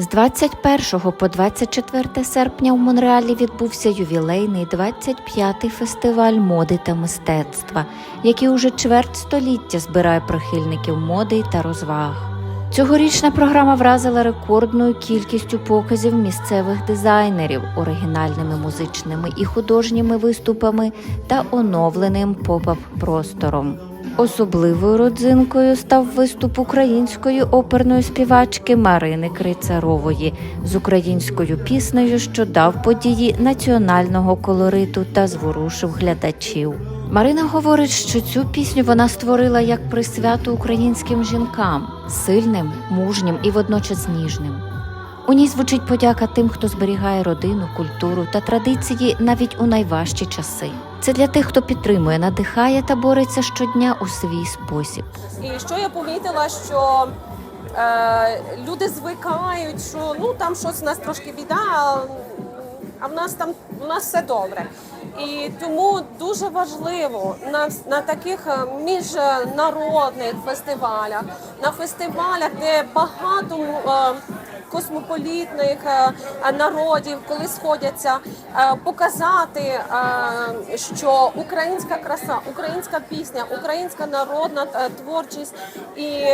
З 21 по 24 серпня у Монреалі відбувся ювілейний 25-й фестиваль моди та мистецтва, який уже чверть століття збирає прихильників моди та розваг. Цьогорічна програма вразила рекордною кількістю показів місцевих дизайнерів, оригінальними музичними і художніми виступами та оновленим поп-ап простором. Особливою родзинкою став виступ української оперної співачки Марини Крицарової з українською піснею, що дав події національного колориту та зворушив глядачів. Марина говорить, що цю пісню вона створила як присвяту українським жінкам, сильним, мужнім і водночас ніжним. У ній звучить подяка тим, хто зберігає родину, культуру та традиції навіть у найважчі часи. Це для тих, хто підтримує, надихає та бореться щодня у свій спосіб. І що я помітила, що е, люди звикають, що ну там щось у нас трошки біда, а, а в нас там у нас все добре. І тому дуже важливо на, на таких е, міжнародних фестивалях, на фестивалях, де багато е, космополітних е, е, народів, коли сходяться, е, показати, що українська краса, українська пісня, українська народна творчість і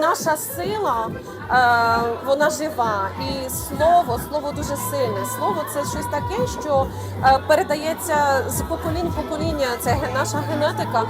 наша сила вона жива. І слово, слово дуже сильне. Слово це щось таке, що передається з поколінь в покоління. Це наша генетика.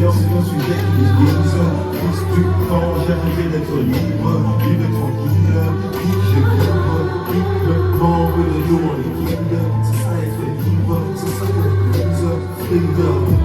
C'est un sujet qui me guise. Plus du temps, j'arrivais d'être libre, libre tranquille. Puis je vibre, triplement, le dos en liquide. C'est ça être libre, c'est ça que je brise.